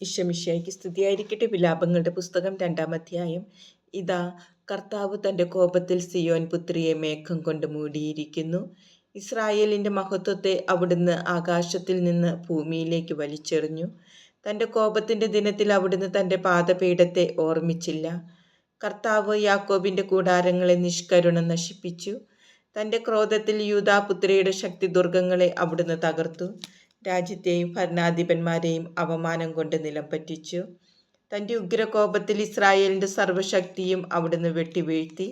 ഇഷമിഷയ്ക്ക് സ്തുതിയായിരിക്കട്ടെ. വിലാപങ്ങളുടെ പുസ്തകം രണ്ടാം അധ്യായം. ഇതാ കർത്താവ് തന്റെ കോപത്തിൽ സിയോൻ പുത്രിയെ മേഘം കൊണ്ട് മൂടിയിരിക്കുന്നു. ഇസ്രായേലിന്റെ മഹത്വത്തെ അവിടുന്ന് ആകാശത്തിൽ നിന്ന് ഭൂമിയിലേക്ക് വലിച്ചെറിഞ്ഞു. തന്റെ കോപത്തിന്റെ ദിനത്തിൽ അവിടുന്ന് തന്റെ പാദപീഠത്തെ ഓർമ്മിച്ചില്ല. കർത്താവ് യാക്കോബിന്റെ കൂടാരങ്ങളെ നിഷ്കരുണം നശിപ്പിച്ചു. തന്റെ ക്രോധത്തിൽ യൂതാപുത്രിയുടെ ശക്തി ദുർഗങ്ങളെ അവിടുന്ന് തകർത്തു. രാജ്യത്തെയും ഭരണാധിപന്മാരെയും അവമാനം കൊണ്ട് നിലം പറ്റിച്ചു തന്റെ ഉഗ്രകോപത്തിൽ ഇസ്രായേലിന്റെ സർവശക്തിയും അവിടുന്ന് വെട്ടിവീഴ്ത്തി.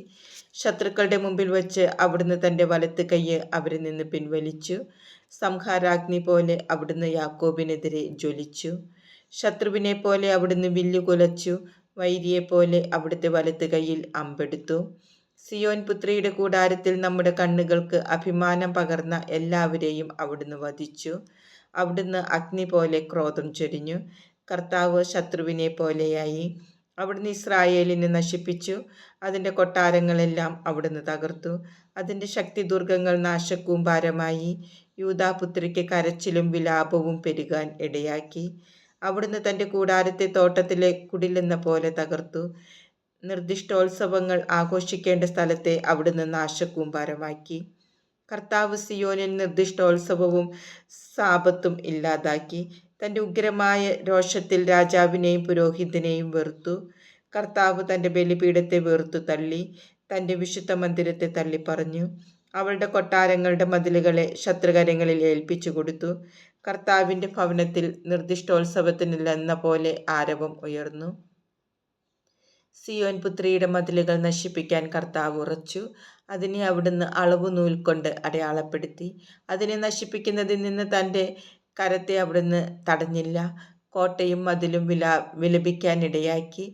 ശത്രുക്കളുടെ മുമ്പിൽ വച്ച് അവിടുന്ന് തന്റെ വലത്ത് കൈയ്യ് അവരിൽ നിന്ന് പിൻവലിച്ചു. സംഹാരാഗ്നി പോലെ അവിടുന്ന് യാക്കോബിനെതിരെ ജ്വലിച്ചു. ശത്രുവിനെ പോലെ അവിടുന്ന് വില്ലു കുലച്ചു. വൈരിയെപ്പോലെ അവിടുത്തെ വലത്ത് കൈയിൽ അമ്പെടുത്തു. സിയോൻ പുത്രിയുടെ കൂടാരത്തിൽ നമ്മുടെ കണ്ണുകൾക്ക് അഭിമാനം പകർന്ന എല്ലാവരെയും അവിടുന്ന് വധിച്ചു. അവിടുന്ന് അഗ്നി പോലെ ക്രോധം ചൊരിഞ്ഞു. കർത്താവ് ശത്രുവിനെ പോലെയായി. അവിടുന്ന് ഇസ്രായേലിനെ നശിപ്പിച്ചു. അതിന്റെ കൊട്ടാരങ്ങളെല്ലാം അവിടുന്ന് തകർത്തു. അതിന്റെ ശക്തി ദുർഗങ്ങൾ നാശക്കൂമ്പാരമായി. യൂതാപുത്രിക്ക് കരച്ചിലും വിലാപവും പെരുകാൻ ഇടയാക്കി. അവിടുന്ന് തന്റെ കൂടാരത്തെ തോട്ടത്തിലെ കുടിലെന്ന പോലെ തകർത്തു. നിർദ്ദിഷ്ടോത്സവങ്ങൾ ആഘോഷിക്കേണ്ട സ്ഥലത്തെ അവിടുന്ന് നാശക്കൂമ്പാരമാക്കി. കർത്താവ് സിയോനിൽ നിർദ്ദിഷ്ടോത്സവവും സാപത്തും ഇല്ലാതാക്കി. തന്റെ ഉഗ്രമായ രോഷത്തിൽ രാജാവിനെയും പുരോഹിതനെയും വെറുത്തു. കർത്താവ് തന്റെ ബലിപീഠത്തെ വെറുത്തു തള്ളി തന്റെ വിശുദ്ധ മന്ദിരത്തെ തള്ളി പറഞ്ഞു അവളുടെ കൊട്ടാരങ്ങളുടെ മതിലുകളെ ശത്രുകരങ്ങളിൽ ഏൽപ്പിച്ചു കൊടുത്തു. കർത്താവിന്റെ ഭവനത്തിൽ നിർദ്ദിഷ്ടോത്സവത്തിനില്ലെന്ന പോലെ ആരവം ഉയർന്നു. സിയോൻ പുത്രിയുടെ മതിലുകൾ നശിപ്പിക്കാൻ കർത്താവ് ഉറച്ചു. അതിനെ അവിടുന്ന് അളവ് നൂൽ കൊണ്ട് അടയാളപ്പെടുത്തി. അതിനെ നശിപ്പിക്കുന്നതിൽ നിന്ന് തന്റെ കരത്തെ അവിടുന്ന് തടഞ്ഞില്ല. കോട്ടയും മതിലും വില വിലപിക്കാനിടയാക്കി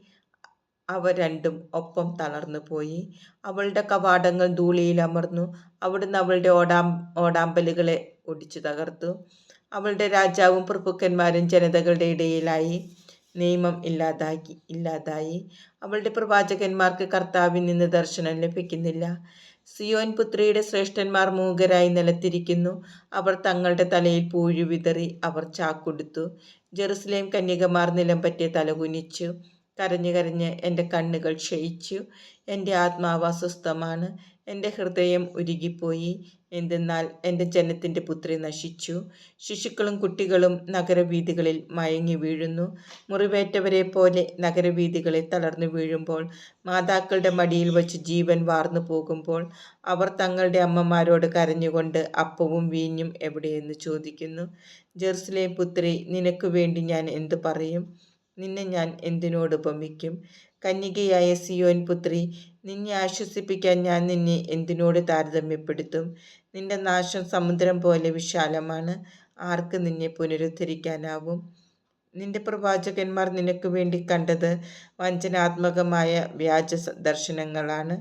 അവ രണ്ടും ഒപ്പം തളർന്നു പോയി. അവളുടെ കവാടങ്ങൾ ധൂളിയിൽ അമർന്നു. അവിടുന്ന് അവളുടെ ഓടാം ഓടാമ്പലുകളെ ഒടിച്ചു തകർത്തു. അവളുടെ രാജാവും പ്രഭുക്കന്മാരും ജനതകളുടെ ഇടയിലായി. നിയമം ഇല്ലാതാക്കി ഇല്ലാതായി. അവളുടെ പ്രവാചകന്മാർക്ക് കർത്താവിൽ നിന്ന് ദർശനം ലഭിക്കുന്നില്ല. സിയോൻ പുത്രിയുടെ ശ്രേഷ്ഠന്മാർ മൂകരായി നിലത്തിരിക്കുന്നു. അവർ തങ്ങളുടെ തലയിൽ പൂഴി വിതറി അവർ ചാക്കൊടുത്തു. ജെറുസലേം കന്യകമാർ നിലം പറ്റിയ തലകുനിച്ചു. കരഞ്ഞു കരഞ്ഞ് എന്റെ കണ്ണുകൾ ക്ഷയിച്ചു. എന്റെ ആത്മാവ് അസ്വസ്ഥമാണ്. എന്റെ ഹൃദയം ഉരുകിപ്പോയി. എന്തെന്നാൽ എന്റെ ജനത്തിന്റെ പുത്രി നശിച്ചു. ശിശുക്കളും കുട്ടികളും നഗരവീഥികളിൽ മയങ്ങി വീഴുന്നു. മുറിവേറ്റവരെ പോലെ നഗരവീഥികളിൽ തളർന്നു വീഴുമ്പോൾ മാതാക്കളുടെ മടിയിൽ വച്ച് ജീവൻ വാർന്നു പോകുമ്പോൾ അവർ തങ്ങളുടെ അമ്മമാരോട് കരഞ്ഞുകൊണ്ട് അപ്പവും വീഞ്ഞും എവിടെയെന്ന് ചോദിക്കുന്നു. ജെറുസലേം പുത്രി നിനക്ക് വേണ്ടി ഞാൻ എന്തു പറയും? നിന്നെ ഞാൻ എന്തിനോട് ഉപമിക്കും? കന്യകയായ സിയോൻ പുത്രി നിന്നെ ആശ്വസിപ്പിക്കാൻ ഞാൻ നിന്നെ എന്തിനോട് താരതമ്യപ്പെടുത്തും? നിന്റെ നാശം സമുദ്രം പോലെ വിശാലമാണ്. ആർക്ക് നിന്നെ പുനരുദ്ധരിക്കാനാവും? നിന്റെ പ്രവാചകന്മാർ നിനക്ക് വേണ്ടി കണ്ടത് വഞ്ചനാത്മകമായ വ്യാജ ദർശനങ്ങളാണ്.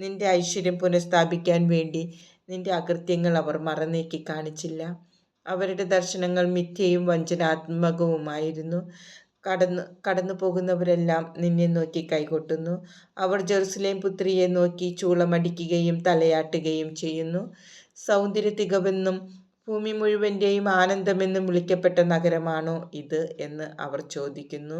നിന്റെ ഐശ്വര്യം പുനഃസ്ഥാപിക്കാൻ വേണ്ടി നിന്റെ അകൃത്യങ്ങൾ അവർ മറന്നേക്കി കാണിച്ചില്ല. അവരുടെ ദർശനങ്ങൾ മിഥ്യയും വഞ്ചനാത്മകവുമായിരുന്നു. കടന്നു കടന്നു പോകുന്നവരെല്ലാം നിന്നെ നോക്കി കൈകൊട്ടുന്നു. അവർ ജെറുസലേം പുത്രിയെ നോക്കി ചൂളമടിക്കുകയും തലയാട്ടുകയും ചെയ്യുന്നു. സൗന്ദര്യ തികവെന്നും ഭൂമി മുഴുവന്റെയും ആനന്ദമെന്നും വിളിക്കപ്പെട്ട നഗരമാണോ ഇത് എന്ന് അവർ ചോദിക്കുന്നു.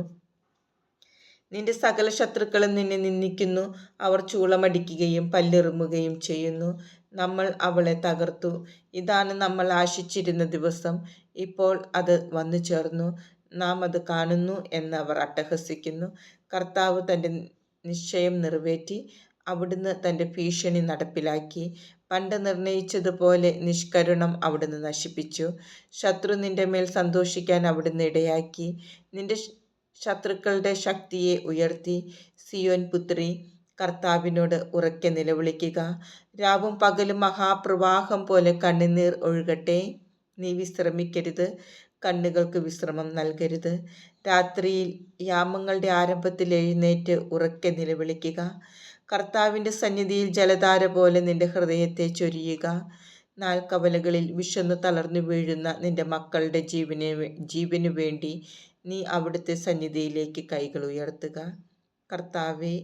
നിന്റെ സകല ശത്രുക്കളും നിന്നെ നിന്ദിക്കുന്നു. അവർ ചൂളമടിക്കുകയും പല്ലെറുമുകയും ചെയ്യുന്നു. നമ്മൾ അവളെ തകർത്തു. ഇതാണ് നമ്മൾ ആശിച്ചിരുന്ന ദിവസം. ഇപ്പോൾ അത് വന്നു ചേർന്നു നാം അത് കാണുന്നു എന്ന് അവർ അട്ടഹസിക്കുന്നു. കർത്താവ് തന്റെ നിശ്ചയം നിറവേറ്റി അവിടുന്ന് തന്റെ ഭീഷണി നടപ്പിലാക്കി. പണ്ട് നിർണയിച്ചതുപോലെ നിഷ്കരുണം അവിടുന്ന് നശിപ്പിച്ചു. ശത്രു നിന്റെ മേൽ സന്തോഷിക്കാൻ അവിടുന്ന് ഇടയാക്കി. നിന്റെ ശത്രുക്കളുടെ ശക്തിയെ ഉയർത്തി. സിയോൻ പുത്രി കർത്താവിനോട് ഉറക്കെ നിലവിളിക്കുക. രാവും പകലും മഹാപ്രവാഹം പോലെ കണ്ണുനീർ ഒഴുകട്ടെ. നീ വിശ്രമിക്കരുത്. കണ്ണുകൾക്ക് വിശ്രമം നൽകരുത്. രാത്രിയിൽ യാമങ്ങളുടെ ആരംഭത്തിൽ എഴുന്നേറ്റ് ഉറക്കെ നിലവിളിക്കുക. കർത്താവിന്റെ സന്നിധിയിൽ ജലധാര പോലെ നിന്റെ ഹൃദയത്തെ ചൊരിയുക. നാൽക്കവലകളിൽ വിശന്നു തളർന്നു വീഴുന്ന നിന്റെ മക്കളുടെ ജീവന് ജീവനു വേണ്ടി നീ അവിടുത്തെ സന്നിധിയിലേക്ക് കൈകൾ ഉയർത്തുക. കർത്താവെ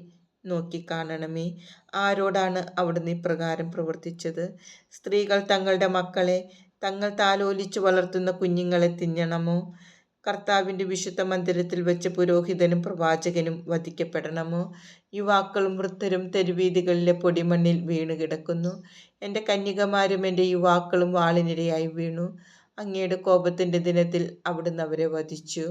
നോക്കിക്കാണണമേ. ആരോടാണ് അവിടുന്ന് ഇപ്രകാരം പ്രവർത്തിച്ചത്? സ്ത്രീകൾ തങ്ങളുടെ മക്കളെ തങ്ങൾ താലോലിച്ച് വളർത്തുന്ന കുഞ്ഞുങ്ങളെ തിന്നണമോ? കർത്താവിന്റെ വിശുദ്ധ മന്ദിരത്തിൽ വെച്ച് പുരോഹിതനും പ്രവാചകനും വധിക്കപ്പെടണമോ? യുവാക്കളും വൃദ്ധരും തെരുവീതികളിലെ പൊടിമണ്ണിൽ വീണു കിടക്കുന്നു എന്റെ കന്യകമാരും എന്റെ യുവാക്കളും വാളിനിരയായി വീണു. അങ്ങയുടെ കോപത്തിന്റെ ദിനത്തിൽ അവിടുന്ന് അവരെ വധിച്ചു.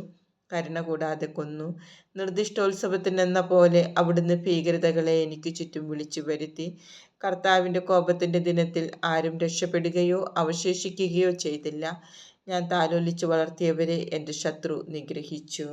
കരുണ കൂടാതെ കൊന്നു. നിർദ്ദിഷ്ടോത്സവത്തിനെന്ന പോലെ അവിടുന്ന് ഭീകരതകളെ എനിക്ക് ചുറ്റും വിളിച്ചു വരുത്തി. കർത്താവിന്റെ കോപത്തിന്റെ ദിനത്തിൽ ആരും രക്ഷപ്പെടുകയോ അവശേഷിക്കുകയോ ചെയ്തില്ല. ഞാൻ താലോലിച്ചു വളർത്തിയവരെ എന്റെ ശത്രു നിഗ്രഹിച്ചു.